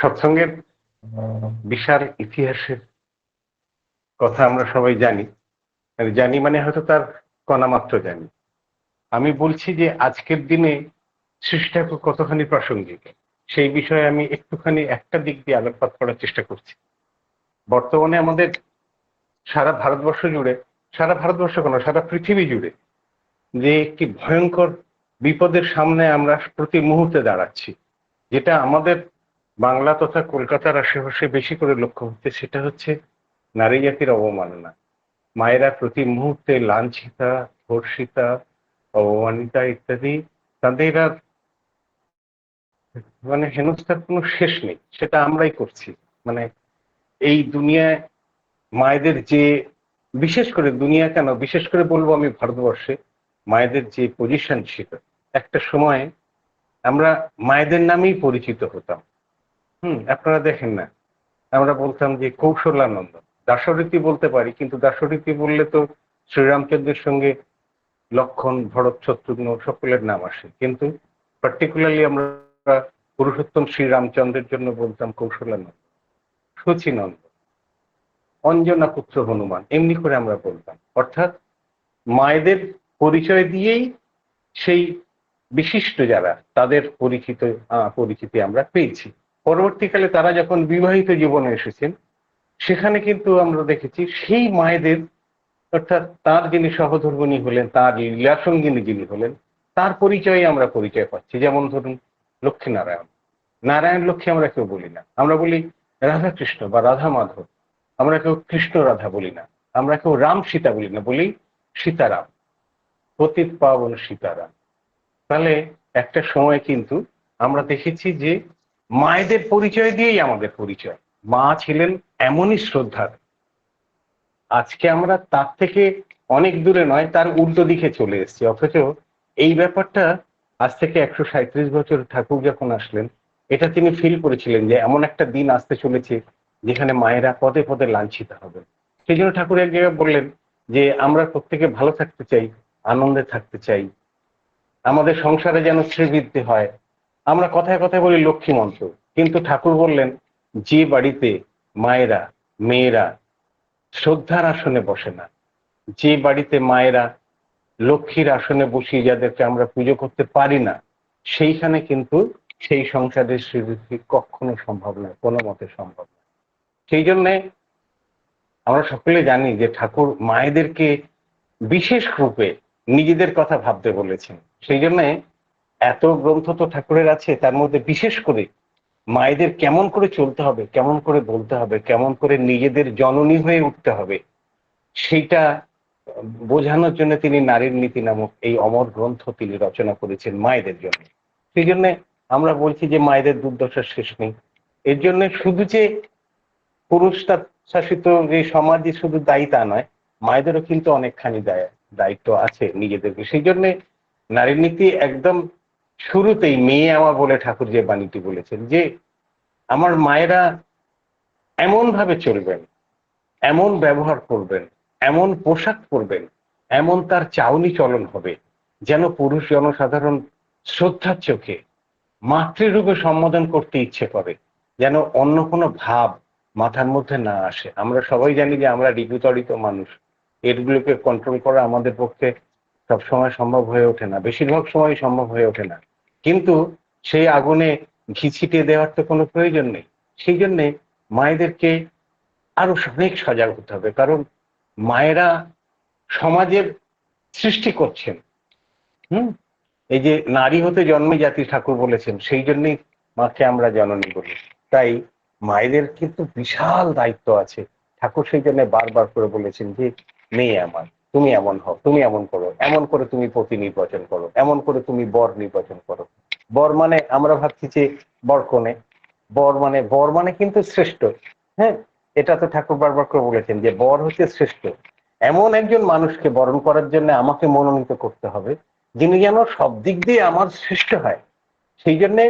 সৎসঙ্গের বিশাল ইতিহাসের কথা আমরা সবাই জানি। মানে জানি মানে হয়তো তার কণা মাত্র জানি। আমি বলছি যে আজকের দিনে সৃষ্টি ঠাকুর কতখানি প্রাসঙ্গিক, সেই বিষয়ে আমি একটুখানি একটা দিক দিয়ে আলোকপাত করার চেষ্টা করছি। বর্তমানে আমাদের সারা ভারতবর্ষ জুড়ে, সারা ভারতবর্ষ কেন, সারা পৃথিবী জুড়ে যে একটি ভয়ঙ্কর বিপদের সামনে আমরা প্রতি মুহূর্তে দাঁড়াচ্ছি, যেটা আমাদের বাংলা তথা কলকাতার আশেপাশে বেশি করে লক্ষ্য হচ্ছে সেটা হচ্ছে নারী জাতির অবমাননা। মায়েরা প্রতি মুহূর্তে লাঞ্ছিতা, ধর্ষিতা, অবমানিতা ইত্যাদি, তাদের আর মানে হেনস্থার কোনো শেষ নেই, সেটা আমরাই করছি। মানে এই দুনিয়ায় মায়েদের যে, বিশেষ করে দুনিয়া কেন, বিশেষ করে বলব আমি ভারতবর্ষে, মায়েদের যে পজিশন ছিল একটা সময়ে আমরা মায়েদের নামেই পরিচিত হতাম। হুম, আপনারা দেখেন না। আমরা বলতাম যে কৌশলানন্দ। দাসরীতি বলতে পারি, কিন্তু দাসরীতি বললে তো শ্রীরামচন্দ্রের সঙ্গে লক্ষণ, ভরত, শত্রুঘ্ন সকলের নাম আসে। কিন্তু পার্টিকুলারলি আমরা পুরুষোত্তম শ্রীরামচন্দ্রের জন্য বলতাম কৌশলানন্দ, শচীনন্দ অঞ্জনা পুত্র হনুমান, এমনি করে আমরা বলতাম। অর্থাৎ মায়েদের পরিচয় দিয়েই সেই বিশিষ্ট যারা, তাদের পরিচিত পরিচিতি আমরা পেয়েছি। পরবর্তীকালে তারা যখন বিবাহিত জীবনে এসেছেন, সেখানে কিন্তু আমরা দেখেছি সেই মায়েদের, অর্থাৎ তার যিনি সহধর্মিনী হলেন, তার লীলাসঙ্গিনী যিনি হলেন, তার পরিচয়ে আমরা পরিচয় পাচ্ছি। যেমন ধরুন লক্ষ্মী নারায়ণ নারায়ণ লক্ষ্মী আমরা কেউ বলি না। আমরা বলি রাধা কৃষ্ণ বা রাধা মাধব। আমরা কেউ কৃষ্ণ রাধা বলি না। আমরা কেউ রাম সীতা বলি না। বলি সীতারাম। পতিত পাবন সীতারাম। তাহলে একটা সময় কিন্তু আমরা দেখেছি যে মায়েদের পরিচয় দিয়েই আমাদের পরিচয়। মা ছিলেন এমনই শ্রদ্ধার। আজকে আমরা তার থেকে অনেক দূরে নয়, তার উল্টো দিকে চলে এসেছি। অথচ এই ব্যাপারটা আজ থেকে একশো সাঁত্রিশ বছর ঠাকুর যখন আসলেন, এটা তিনি ফিল করেছিলেন যে এমন একটা দিন আসতে চলেছে যেখানে মায়েরা পদে পদে লাঞ্ছিত হবে সেই জন্য ঠাকুর এক জায়গায় বললেন যে, আমরা প্রত্যেকে ভালো থাকতে চাই, আনন্দে থাকতে চাই। আমাদের সংসারে যেন শ্রীবৃদ্ধি হয় আমরা কথায় কথায় বলি লক্ষ্মী মন্ত্র। কিন্তু ঠাকুর বললেন, যে বাড়িতে মায়েরা, মেয়েরা শ্রদ্ধার আসনে বসে না, যে বাড়িতে মায়েরা লক্ষ্মীর আসনে বসিয়ে যাদেরকে আমরা পুজো করতে পারি না, সেইখানে কিন্তু সেই সংসারের শ্রীবৃদ্ধি কখনো সম্ভব নয়, কোনো মতে সম্ভব নয়। সেই জন্যে আমরা সকলে জানি যে ঠাকুর মায়েদেরকে বিশেষ রূপে নিজেদের কথা ভাবতে বলেছেন। সেই জন্যে এত গ্রন্থ তো ঠাকুরের আছে, তার মধ্যে বিশেষ করে মায়েদের কেমন করে চলতে হবে, কেমন করে বলতে হবে, কেমন করে নিজেদের জননী হয়ে উঠতে হবে, সেইটা বোঝানোর জন্য তিনি নারীর নীতি নামক এই অমর গ্রন্থ তিনি রচনা করেছেন মায়েদের জন্য। সেই জন্য আমরা বলছি যে মায়েদের দুর্দশার শেষ নেই। এর জন্য শুধু যে পুরুষ শাসিত, যে সমাজে শুধু দায়ী তা নয়, মায়েদেরও কিন্তু অনেকখানি দায়, দায়িত্ব আছে নিজেদেরকে। সেই জন্য নারী নীতি একদম শুরুতেই মেয়ে আমার বলে ঠাকুর যে বাণীটি বলেছেন যে আমার মায়েরা এমন ভাবে চলবেন, এমন ব্যবহার করবেন, এমন পোশাক পরবেন, এমন তার চাউনি চলন হবে যেন পুরুষ জনসাধারণ শ্রদ্ধার চোখে মাতৃরূপে সম্বোধন করতে ইচ্ছে করে, যেন অন্য কোনো ভাব মাথার মধ্যে না আসে। আমরা সবাই জানি যে আমরা ঋতুতরিত মানুষ এরগুলোকে কন্ট্রোল করা আমাদের পক্ষে সবসময় সম্ভব হয়ে ওঠে না, বেশিরভাগ সময় সম্ভব হয়ে ওঠে না। কিন্তু সেই আগুনে ঘি ছিটিয়ে দেওয়ার তো কোনো প্রয়োজন নেই। সেই জন্যে মায়েদেরকে আরও অনেক সজাগ হতে হবে, কারণ মায়েরা সমাজের সৃষ্টি করছেন। হুম? এই যে নারী হতে জন্মে জাতি ঠাকুর বলেছেন, সেই জন্যই মাকে আমরা জননী বলি। তাই মায়েদের কিন্তু বিশাল দায়িত্ব আছে। ঠাকুর সেই জন্য বারবার করে বলেছেন যে, মেয়ে আমার। তুমি এমন হও, তুমি এমন করো, এমন করে তুমি পতি নির্বাচন করো, এমন করে তুমি বর নির্বাচন করো। বর মানে আমরা ভাবছি যে বর কোনে? বর মানে বর মানে কিন্তু শ্রেষ্ঠ। হ্যাঁ এটা তো ঠাকুর বারবার করে বলেছেন যে বর হচ্ছে শ্রেষ্ঠ। এমন একজন মানুষকে বরণ করার জন্য আমাকে মনোনীত করতে হবে, যিনি যেন সব দিক দিয়ে আমার শ্রেষ্ঠ হয়। সেই জন্যে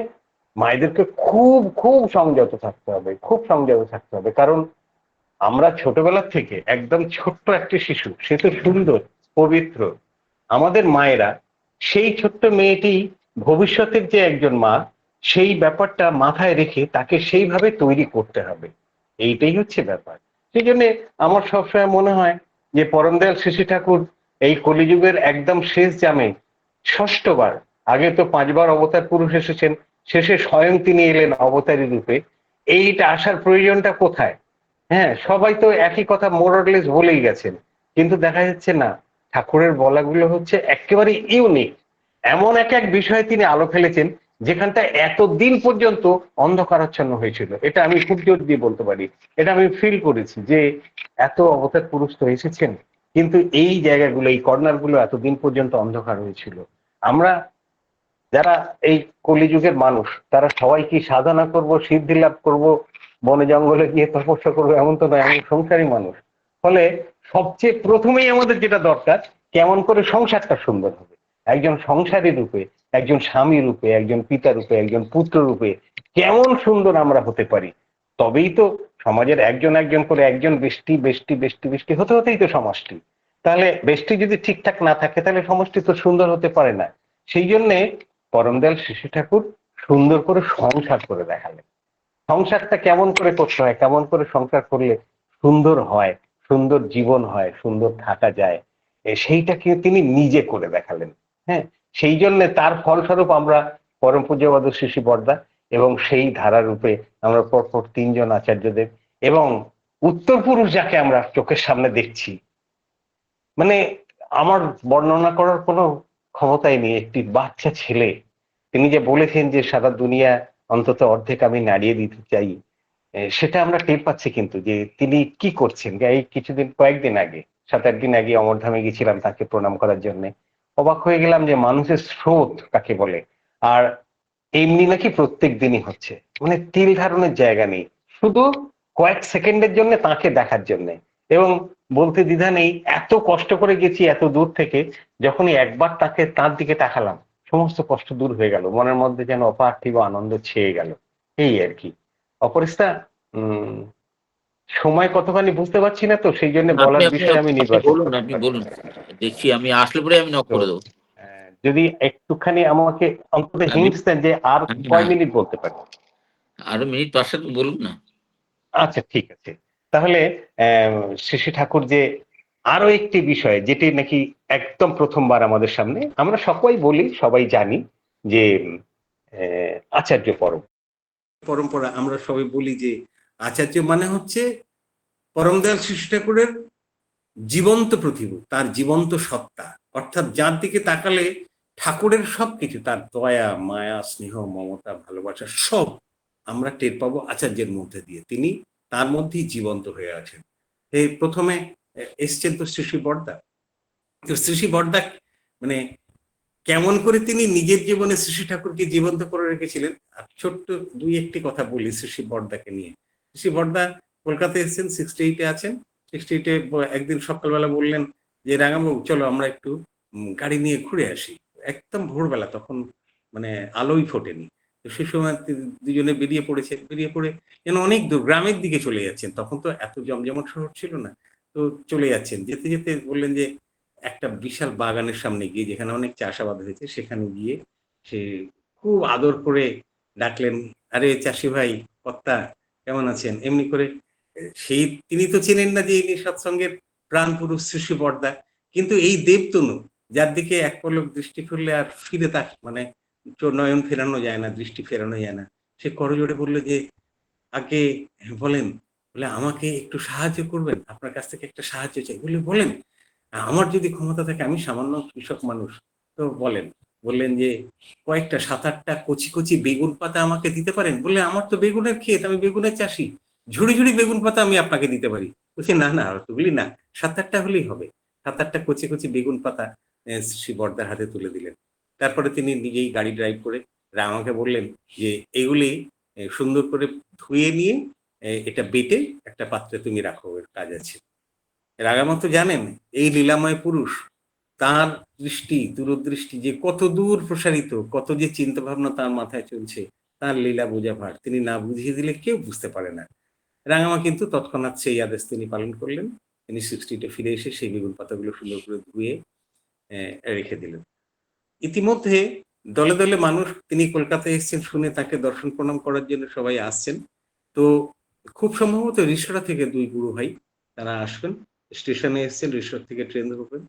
মায়েদেরকে খুব খুব সংযত থাকতে হবে, খুব সংযত থাকতে হবে। কারণ আমরা ছোটবেলা থেকে একদম ছোট্ট একটি শিশু, সে তো সুন্দর, পবিত্র। আমাদের মায়েরা, সেই ছোট্ট মেয়েটি ভবিষ্যতের যে একজন মা, সেই ব্যাপারটা মাথায় রেখে তাকে সেইভাবে তৈরি করতে হবে। এইটাই হচ্ছে ব্যাপার। সেই জন্য আমার সবসময় মনে হয় যে পরমদয়াল শিশু ঠাকুর এই কলিযুগের একদম শেষ জামে, ষষ্ঠবার, আগে তো পাঁচবার অবতার পুরুষ এসেছেন, শেষে স্বয়ং তিনি এলেন অবতারী রূপে। এইটা আসার প্রয়োজনটা কোথায়? হ্যাঁ সবাই তো একই কথা মোরলেস বলেই গেছেন। কিন্তু দেখা যাচ্ছে না, ঠাকুরের বলাগুলো হচ্ছে একেবারে ইউনিক এমন এক এক বিষয়ে তিনি আলো ফেলেছেন, যেখানটা এতদিন পর্যন্ত অন্ধকারাচ্ছন্ন হয়েছিল। এটা আমি খুব জোর দিয়ে বলতে পারি। এটা আমি ফিল করেছি যে এত অবতার পুরুষ তো এসেছেন, কিন্তু এই জায়গাগুলো, এই কর্নারগুলো এতদিন পর্যন্ত অন্ধকার হয়েছিল। আমরা যারা এই কলিযুগের মানুষ, তারা সবাই কি সাধনা করব, সিদ্ধি লাভ করব বনে জঙ্গলে গিয়ে তপস্যা করব এমন তো নয় আমি সংসারী মানুষ। ফলে সবচেয়ে প্রথমেই আমাদের যেটা দরকার, কেমন করে সংসারটা সুন্দর হবে। একজন সংসারী রূপে, একজন স্বামী রূপে, একজন পিতা রূপে, একজন পুত্র রূপে কেমন সুন্দর আমরা হতে পারি। তবেই তো সমাজের একজন একজন করে একজন বেষ্টি বেষ্টি বেষ্টি বেষ্টি হতে হতেই তো সমাজটি তাহলে বেষ্টি যদি ঠিকঠাক না থাকে, তাহলে সমষ্টি তো সুন্দর হতে পারে না। সেই জন্যে পরমদয়াল শিশু ঠাকুর সুন্দর করে সংসার করে দেখালেন। সংসারটা কেমন করে করতে হয়? কেমন করে সংসার করলে সুন্দর হয়, সুন্দর জীবন হয়, সুন্দর থাকা যায়? সেইটাকে তিনি নিজে করে দেখালেন হ্যাঁ? সেই জন্য তার ফলস্বরূপ আমরা পরম পূজ্যবাদ শিশু বর্দা এবং সেই ধারা রূপে আমরা পরপর তিনজন আচার্যদেব এবং উত্তর পুরুষ যাকে আমরা চোখের সামনে দেখছি মানে আমার বর্ণনা করার কোনো ক্ষমতাই নেই। একটি বাচ্চা ছেলে, তিনি যে বলেছেন যে সারা দুনিয়া অন্তত অর্ধেক আমি নাড়িয়ে দিতে চাই। সেটা আমরা টের পাচ্ছি কিন্তু যে তিনি কি করছেন। এই কিছুদিন, কয়েকদিন আগে সাত আট দিন আগে অমরধামে গেছিলাম তাকে প্রণাম করার জন্য। অবাক হয়ে গেলাম যে মানুষের স্রোত কাকে বলে। আর এমনি নাকি প্রত্যেক দিনই হচ্ছে। মানে তিল ধারণের জায়গা নেই। শুধু কয়েক সেকেন্ডের জন্য তাকে দেখার জন্য। এবং বলতে দ্বিধা নেই, এত কষ্ট করে গেছি এত দূর থেকে, যখনই একবার তাকে তার দিকে তাকালাম সমস্ত কষ্ট দূর হয়ে গেল। মনের মধ্যে যেন অপার্থিব আনন্দ ছেয়ে গেল। এই আর কি। অপরিস্তা সময় কতখানি বুঝতে পারছি না তো সেই জন্য বলার বিষয় আমি আপনি বলুন আপনি বলুন। না। দেখছি আমি আসলে পরে আমি নক করে দেবো। যদি একটুখানি আমাকে অন্তত হিন্টস দেন যে আর কয় মিনিট বলতে পারি আরও মিনিট পাঁচ বলুন না। আচ্ছা ঠিক আছে। তাহলে আহ, শিশু ঠাকুর যে আরও একটি বিষয় যেটি নাকি একদম প্রথমবার আমাদের সামনে, আমরা সবাই বলি, সবাই জানি যে আচার্য পরম। পরম্পরা, আমরা সবাই বলি যে আচার্য মানে হচ্ছে পরমদয়াল শিশু ঠাকুরের জীবন্ত প্রতিভু, তার জীবন্ত সত্তা। অর্থাৎ যার দিকে তাকালে ঠাকুরের সবকিছু, তার দয়া, মায়া, স্নেহ, মমতা, ভালোবাসা সব আমরা টের পাবো আচার্যের মধ্যে দিয়ে। তিনি তার মধ্যেই জীবন্ত হয়ে আছেন। এই প্রথমে এসছেন তো শ্রী বর্দা। তো শ্রী বর্দা মানে কেমন করে তিনি নিজের জীবনে শ্রী ঠাকুরকে জীবন্ত করে রেখেছিলেন? আর ছোট্ট দুই একটি কথা বলি শ্রী বর্দাকে নিয়ে। শ্রী বর্দা কলকাতায় এসেছেন সিক্সটি এইটে আছেন। সিক্সটি এইটে একদিন সকালবেলা বললেন যে, রাঙাবাবু, চলো আমরা একটু গাড়ি নিয়ে ঘুরে আসি। একদম ভোরবেলা, তখন মানে আলোই ফোটেনি। তো সে সময় দুজনে বেরিয়ে পড়েছে। বেরিয়ে পড়ে যেন অনেক দূর, গ্রামের দিকে চলে যাচ্ছেন। তখন তো এত জমজমট শহর ছিল না। তো চলে যাচ্ছেন। যেতে যেতে বললেন যে একটা বিশাল বাগানের সামনে গিয়ে, যেখানে অনেক চাষাবাদ হয়েছে, সেখানে গিয়ে সে খুব আদর করে ডাকলেন, আরে চাষি ভাই, কর্তা, কেমন আছেন? এমনি করে সেই তিনি তো চেনেন না যে ইনি সৎসঙ্গের প্রাণ পুরুষ বর্দা কিন্তু এই দেবতনু, যার দিকে এক পলক দৃষ্টি ফেললে আর ফিরে তাক মানে নয়ন ফেরানো যায় না, দৃষ্টি ফেরানো যায় না। সে করজোড়ে বলল যে, আগে বলেন বলে, আমাকে একটু সাহায্য করবেন? আপনার কাছ থেকে একটা সাহায্য চাই। বলে, বলেন, আমার যদি ক্ষমতা থাকে, আমি সামান্য কৃষক মানুষ। তো বলেন, বললেন যে, কয়েকটা সাত আটটা কচি কচি বেগুন পাতা আমাকে দিতে পারেন? বললে আমার তো বেগুনের ক্ষেত, আমি বেগুনের চাষি। ঝুড়ি ঝুড়ি বেগুন পাতা আমি আপনাকে দিতে পারি। বলছি, না না, অতগুলি না সাত আটটা হলেই হবে। সাত আটটা কচি কচি বেগুন পাতা শ্রী বর্দার হাতে তুলে দিলেন। তারপরে তিনি নিজেই গাড়ি ড্রাইভ করে আমাকে বললেন যে, এগুলি সুন্দর করে ধুয়ে নিয়ে এটা বেটে একটা পাত্রে তুমি রাখো, এর কাজ আছে। রাগামা তো জানেন, এই লীলাময় পুরুষ, তার দৃষ্টি, দূরদৃষ্টি যে কত দূর প্রসারিত, কত যে চিন্তা ভাবনা তার মাথায় চলছে, তার লীলা বোঝা ভার তিনি না বুঝিয়ে দিলে কেউ বুঝতে পারে না। রাঙামা কিন্তু তৎক্ষণাৎ সেই আদেশ তিনি পালন করলেন। তিনি সিক্সটিতে ফিরে এসে সেই বেগুন পাতাগুলো সুন্দর করে ধুয়ে রেখে দিলেন। ইতিমধ্যে দলে দলে মানুষ, তিনি কলকাতায় এসেছেন শুনে তাকে দর্শন প্রণাম করার জন্য সবাই আসছেন। তো খুব সম্ভবত রিসোরা থেকে দুই বুড়ো ভাই তারা আসবেন। স্টেশনে এসেছেন রিসোর্ট থেকে ট্রেন ধরবেন।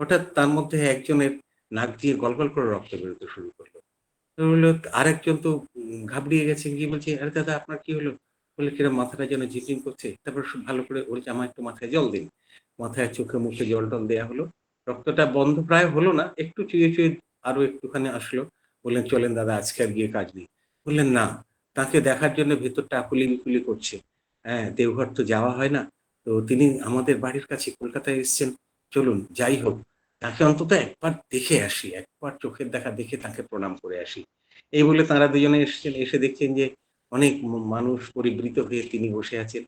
হঠাৎ তার মধ্যে একজনের নাক দিয়ে গলগল করে রক্ত বেরোতে শুরু করল। বলল আরেকজন তো ঘাবড়িয়ে গেছে, গিয়ে বলছে, আরে দাদা, আপনার কি হলো? বলে কিরম মাথাটা যেন ঝিঝিং করছে। তারপর ভালো করে বলছে আমার একটু মাথায় জল দিন। মাথায় চোখে মুখে জল টল দেওয়া হলো। রক্তটা বন্ধ প্রায় হলো না, একটু চুয়ে চুয়ে আরও একটুখানি আসলো। বললেন, চলেন দাদা, আজকে আর গিয়ে কাজ নেই। বললেন, না। তাকে দেখার জন্য ভেতরটা আকুলি বিকুলি করছে। হ্যাঁ দেওঘর তো যাওয়া হয় না। তো তিনি আমাদের বাড়ির কাছে কলকাতায় এসেছেন। চলুন, যাই হোক। তাকে অন্তত একবার দেখে আসি, একবার চোখের দেখা দেখে তাকে প্রণাম করে আসি। এই বলে তারা দুজনে এসেছেন। এসে দেখছেন যে অনেক মানুষ পরিবৃত হয়ে তিনি বসে আছেন।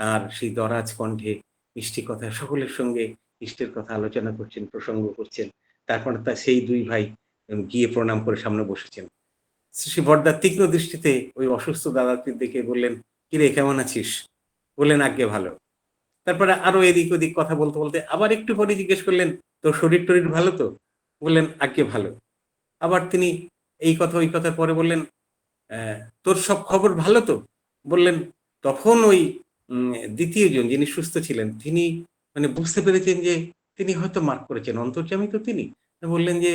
তার সেই দরাজ কণ্ঠে মিষ্টি কথা সকলের সঙ্গে ইষ্টের কথা আলোচনা করছেন, প্রসঙ্গ করছেন। তারপর তা সেই দুই ভাই গিয়ে প্রণাম করে সামনে বসেছেন। শ্রী বর্দার তীক্ষ্ণ দৃষ্টিতে ওই অসুস্থ দাদাকে দেখে বললেন কিরে কেমন আছিস? বললেন আগে ভালো। তারপরে আরও এদিক ওদিক কথা বলতে বলতে আবার একটু পরে জিজ্ঞেস করলেন তোর শরীর টরীর ভালো তো? বললেন আগে ভালো। আবার তিনি এই কথা ওই কথার পরে বললেন তোর সব খবর ভালো তো? বললেন তখন ওই উম, দ্বিতীয় জন যিনি সুস্থ ছিলেন তিনি মানে বুঝতে পেরেছেন যে তিনি হয়তো মার্ক করেছেন। অন্তর্জামী তো তিনি? বললেন যে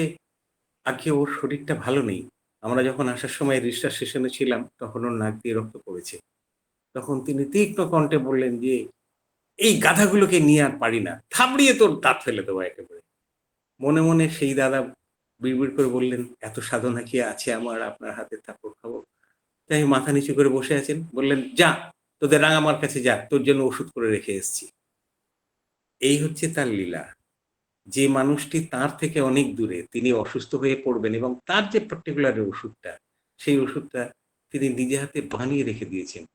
আগে ওর শরীরটা ভালো নেই। আমরা যখন আসার সময় রিস্টার স্টেশনে ছিলাম, তখন ওর নাক দিয়ে রক্ত পড়েছে। তখন তিনি তীক্ষ্ণ কণ্ঠে বললেন যে, এই গাধাগুলোকে নিয়ে আর পারি না। থাবড়িয়ে তোর দাঁত ফেলে দেবো একেবারে। মনে মনে সেই দাদা বিড়বিড় করে বললেন, এত সাধনা কি আছে আমার? আপনার হাতে থাপড় খাব? তাই মাথা নিচু করে বসে আছেন। বললেন, যা, তোদের রাঙামার কাছে যা। তোর জন্য ওষুধ করে রেখে এসেছি। এই হচ্ছে তার লীলা। যে মানুষটি তার থেকে অনেক দূরে, তিনি অসুস্থ হয়ে পড়বেন এবং তার যে পার্টিকুলার ওষুধটা, সেই ওষুধটা তিনি নিজে হাতে বানিয়ে রেখে দিয়েছেন।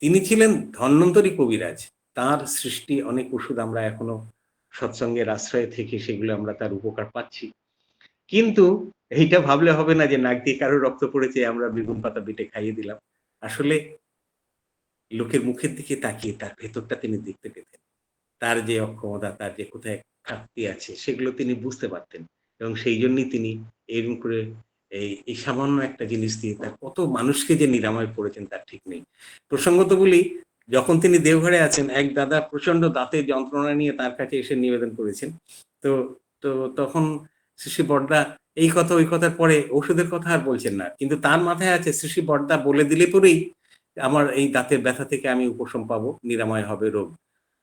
তিনি ছিলেন ধন্বন্তরী কবিরাজ। তার সৃষ্টি অনেক ওষুধ আমরা এখনও সৎসঙ্গের আশ্রয় থেকে সেগুলো আমরা তার উপকার পাচ্ছি। কিন্তু এইটা ভাবলে হবে না যে নাক দিয়ে কারও রক্ত পড়েছে, আমরা বেগুন পাতা বেটে খাইয়ে দিলাম। আসলে লোকের মুখের দিকে তাকিয়ে তার ভেতরটা তিনি দেখতে পেতেন। তার যে অক্ষমতা, তার যে কোথায় ঘাটতি আছে, সেগুলো তিনি বুঝতে পারতেন এবং সেই জন্যই তিনি এরকম করে এই এই সামান্য একটা জিনিস দিয়ে তার কত মানুষকে যে নিরাময় করেছেন তার ঠিক নেই। প্রসঙ্গত বলি, যখন তিনি দেওঘরে আছেন, এক দাদা প্রচণ্ড দাঁতের যন্ত্রণা নিয়ে তার কাছে এসে নিবেদন করেছেন। তো তো তখন শ্রী বর্দা এই কথা, ওই কথার পরে ওষুধের কথা আর বলছেন না। কিন্তু তার মাথায় আছে, শ্রী বর্দা বলে দিলে পরেই আমার এই দাঁতের ব্যথা থেকে আমি উপশম পাবো, নিরাময় হবে রোগ।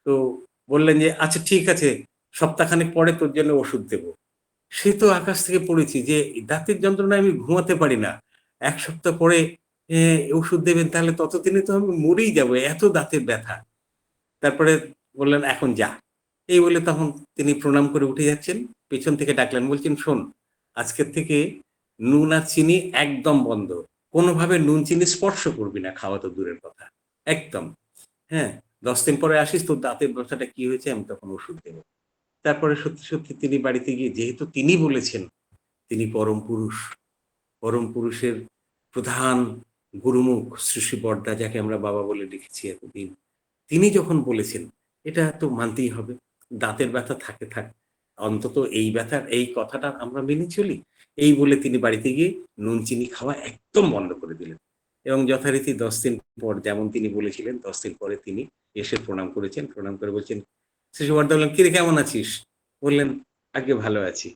তো বললেন যে আচ্ছা ঠিক আছে সপ্তাহখানেক পরে তোর জন্য ওষুধ দেব। সে তো আকাশ থেকে পড়েছি যে, দাঁতের যন্ত্রণায় আমি ঘুমাতে পারি না। এক সপ্তাহ পরে ওষুধ দেবেন তাহলে ততদিনে তো আমি মরেই যাব, এত দাঁতের ব্যথা। তারপরে বললেন, এখন যা। এই বলে তখন তিনি প্রণাম করে উঠে যাচ্ছেন। পেছন থেকে ডাকলেন, বলছেন, শোন, আজকের থেকে নুন আর চিনি একদম বন্ধ। কোনোভাবে নুন চিনি স্পর্শ করবি না, খাওয়া তো দূরের কথা। একদম। হ্যাঁ দশ দিন পরে আসিস, তোর দাঁতের ব্যথাটা কি হয়েছে, আমি তখন ওষুধ দেবো। তারপরে সত্যি সত্যি তিনি বাড়িতে গিয়ে, যেহেতু তিনি বলেছেন, তিনি পরম পুরুষ। পরম পুরুষের প্রধান গুরুমুখ শ্রী শ্রী বর্দা যাকে আমরা বাবা বলে লিখেছি এতদিন, তিনি যখন বলেছেন, এটা তো মানতেই হবে, দাঁতের ব্যথা থাকে, থাক। অন্তত এই ব্যথার এই কথাটা আমরা মেনে চলি। এই বলে তিনি বাড়িতে গিয়ে নুন, চিনি খাওয়া একদম বন্ধ করে দিলেন। এবং যথারীতি দশ দিন পর, যেমন তিনি বলেছিলেন, দশ দিন পরে তিনি এসে প্রণাম করেছেন। প্রণাম করে বলছেন শিশু বর্দা বললেন কিরে কেমন আছিস? বললেন, আগে ভালো আছি।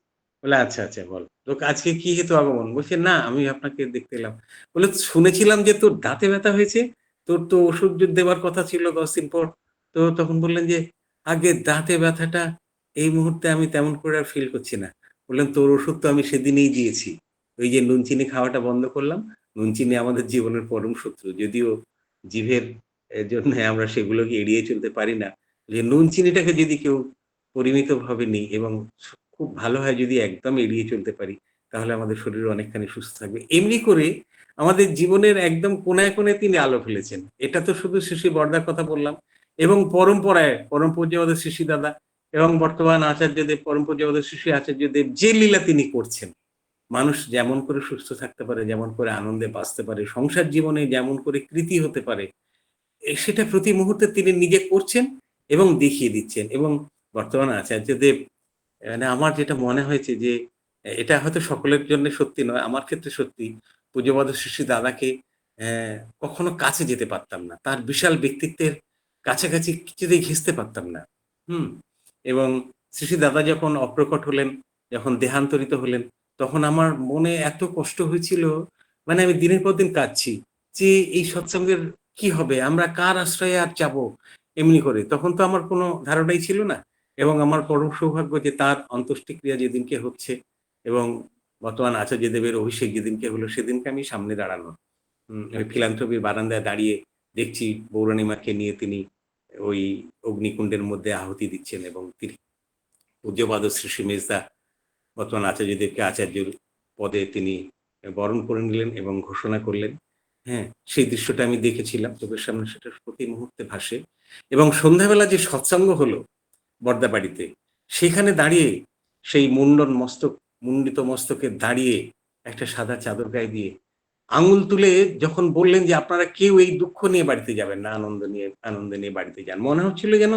বলে আচ্ছা আচ্ছা বল। লোক আজকে কি হেতু আগমন? বলছে, না, আমি আপনাকে দেখতে এলাম। বলে, শুনেছিলাম যে তোর দাঁতে ব্যথা হয়েছে। তোর তো ওষুধ দেওয়ার কথা ছিল দশ দিন পর। তো তখন বললেন যে, আগে দাঁতে ব্যথাটা এই মুহূর্তে আমি তেমন করে আর ফিল করছি না। বললেন, তোর ওষুধ তো আমি সেদিনেই দিয়েছি। ওই যে নুন, চিনি খাওয়াটা বন্ধ করলাম। নুন, চিনি আমাদের জীবনের পরম শত্রু। যদিও এর জন্য আমরা সেগুলোকে এড়িয়ে চলতে পারি না যে নুন চিনিটাকে যদি কেউ পরিমিত ভাবে নিই এবং খুব ভালো হয় যদি একদম এড়িয়ে চলতে পারি, তাহলে আমাদের শরীর অনেকখানি সুস্থ থাকবে। এমনি করে আমাদের জীবনের একদম কোনায় কোনায় তিনি আলো ফেলেছেন। এটা তো শুধু শিশু বর্দার কথা বললাম এবং পরম্পরায় পরম পূজ্যবাদের শিশি দাদা এবং বর্তমান আচার্যদেব পরম পূজ্যবাদের শিশু আচার্যদেব যে লীলা তিনি করছেন, মানুষ যেমন করে সুস্থ থাকতে পারে, যেমন করে আনন্দে বাঁচতে পারে, সংসার জীবনে যেমন করে কৃতি হতে পারে সেটা প্রতি মুহূর্তে তিনি নিজে করছেন এবং দেখিয়ে দিচ্ছেন এবং বর্তমান আচার্যদেব মানে আমার যেটা মনে হয়েছে যে, এটা হয়তো সকলের জন্য সত্যি নয়, আমার ক্ষেত্রে সত্যি পূজ্যবাদ শিশি দাদাকে কখনো কাছে যেতে পারতাম না। তার বিশাল ব্যক্তিত্বের কাছাকাছি কিছুতেই ঘেঁচতে পারতাম না। হুম? এবং শ্রী দাদা যখন অপ্রকট হলেন, যখন দেহান্তরিত হলেন, তখন আমার মনে এত কষ্ট হয়েছিল মানে আমি দিনের পর দিন কাঁদছি যে, এই সৎসঙ্গের কি হবে? আমরা কার আশ্রয়ে আর যাব? এমনি করে। তখন তো আমার কোনো ধারণাই ছিল না। এবং আমার পরম সৌভাগ্য যে তার অন্ত্যেষ্টিক্রিয়া যেদিনকে হচ্ছে এবং বর্তমান আচার্য দেবের অভিষেক যেদিনকে হলো সেদিনকে আমি সামনে দাঁড়ানো। ওই ফিলান্থ্রপির বারান্দায় দাঁড়িয়ে দেখছি পৌরাণিমাকে নিয়ে তিনি ওই অগ্নিকুণ্ডের মধ্যে আহুতি দিচ্ছেন এবং তিনি পূজ্যপাদ শ্রী শ্রী মেজদা বর্তমান আচার্যদেবকে আচার্যর পদে তিনি বরণ করে নিলেন এবং ঘোষণা করলেন হ্যাঁ সেই দৃশ্যটা আমি দেখেছিলাম, চোখের সামনে সেটা প্রতি মুহূর্তে ভাসে। এবং সন্ধ্যাবেলা যে সৎসঙ্গ হলো বর্দাবাড়িতে, সেখানে দাঁড়িয়ে সেই মুন্ডন মস্তক, মুন্ডিত মস্তকে দাঁড়িয়ে একটা সাদা চাদর গায়ে দিয়ে আঙুল তুলে যখন বললেন যে, আপনারা কেউ এই দুঃখ নিয়ে বাড়িতে যাবেন না, আনন্দ নিয়ে আনন্দ নিয়ে বাড়িতে যান। মনে হচ্ছিল যেন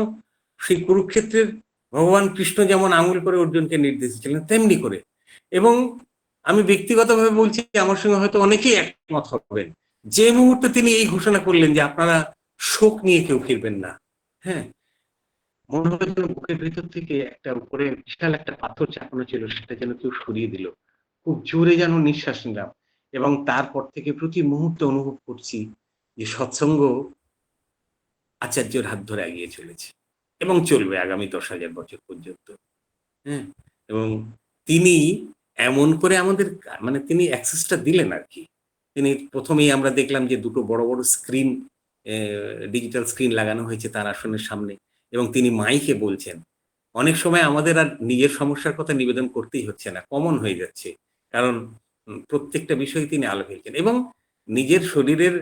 সেই কুরুক্ষেত্রের ভগবান কৃষ্ণ যেমন আঙুল করে অর্জুনকে নির্দেশ দিচ্ছিলেন, তেমনি করে। এবং আমি ব্যক্তিগতভাবে বলছি, আমার সঙ্গে হয়তো অনেকেই একমত হবেন। যে মুহূর্তে তিনি এই ঘোষণা করলেন যে আপনারা শোক নিয়ে কেউ ফিরবেন না হ্যাঁ? মনে হবে যেন বুকের ভেতর থেকে একটা উপরে বিশাল একটা পাথর চাপানো ছিল, সেটা যেন কেউ সরিয়ে দিল। খুব জোরে যেন নিঃশ্বাস নিলাম এবং তারপর থেকে প্রতি মুহূর্তে অনুভব করছি যে সৎসঙ্গ আচার্যর হাত ধরে এগিয়ে চলেছে এবং চলবে আগামী দশ হাজার বছর পর্যন্ত হ্যাঁ? এবং তিনি এমন করে আমাদের মানে তিনি অ্যাক্সেসটা দিলেন আর কি। তিনি প্রথমেই আমরা দেখলাম যে দুটো বড় বড় স্ক্রিন ডিজিটাল স্ক্রিন লাগানো হয়েছে তার আসনের সামনে এবং তিনি মাইকে বলছেন। অনেক সময় আমাদের আর নিজের সমস্যার কথা নিবেদন করতেই হচ্ছে না কমন হয়ে যাচ্ছে। কারণ প্রত্যেকটা বিষয়ে তিনি আলো ফেলছেন এবং নিজের শরীরের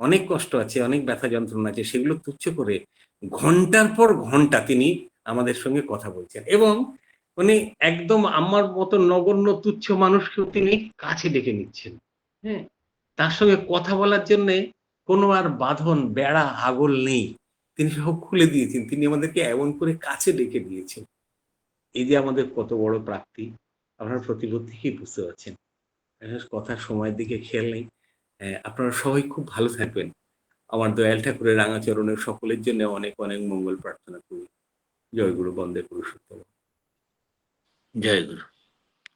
অনেক কষ্ট আছে, অনেক ব্যথা যন্ত্রণা আছে, সেগুলো তুচ্ছ করে ঘণ্টার পর ঘণ্টা তিনি আমাদের সঙ্গে কথা বলছেন এবং উনি একদম আমার মতো নগণ্য তুচ্ছ মানুষকেও তিনি কাছে ডেকে নিচ্ছেন। হ্যাঁ তার সঙ্গে কথা বলার জন্য কোনো আর বাঁধন, বেড়া আগল নেই। তিনি সব খুলে দিয়েছেন। তিনি আমাদেরকে এমন করে কাছে ডেকে দিয়েছেন। এই যে আমাদের কত বড় প্রাপ্তি, আপনার প্রতিবোধ থেকেই বুঝতে পারছেন। কথার সময়ের দিকে খেয়াল নেই। আপনারা সবাই খুব ভালো থাকবেন। আমার দয়াল ঠাকুরের রাঙাচরণের সকলের জন্য অনেক অনেক মঙ্গল প্রার্থনা করি। জয় গুরু, বন্দে পুরুষোত্তম। জয় গুরু।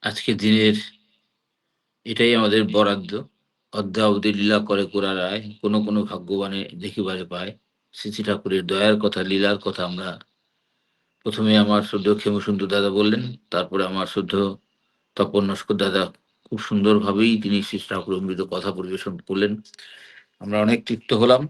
আজকে দিনের এটাই আমাদের বরাদ্দ। অদ্যাবধি লীলা করে কোরা রায় কোনো কোনো ভাগ্যবানে দেখিবারে পায়। শ্রী ঠাকুরের দয়ার কথা, লীলার কথা আমরা প্রথমে আমার শুদ্ধ ক্ষেমসুন্দর দাদা বললেন, তারপরে আমার শুদ্ধ তপন নস্কর দাদা খুব সুন্দরভাবেই তিনি শ্রী ঠাকুর অমৃত কথা পরিবেশন করলেন। আমরা অনেক তৃপ্ত হলাম।